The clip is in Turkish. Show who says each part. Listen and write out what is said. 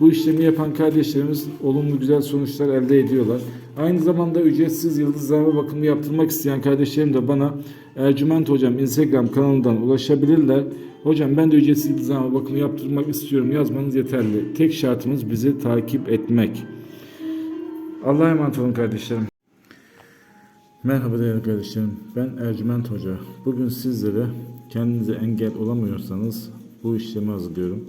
Speaker 1: Bu işlemi yapan kardeşlerimiz olumlu güzel sonuçlar elde ediyorlar. Aynı zamanda ücretsiz yıldızlama bakımı yaptırmak isteyen kardeşlerim de bana Ercüment Hocam Instagram kanalından ulaşabilirler. Hocam ben de ücretsiz yıldızlama bakımı yaptırmak istiyorum yazmanız yeterli. Tek şartımız bizi takip etmek. Allah'a emanet olun kardeşlerim. Merhaba değerli kardeşlerim. Ben Ercüment Hoca. Bugün sizlere kendinize engel olamıyorsanız bu işlemi hazırlıyorum.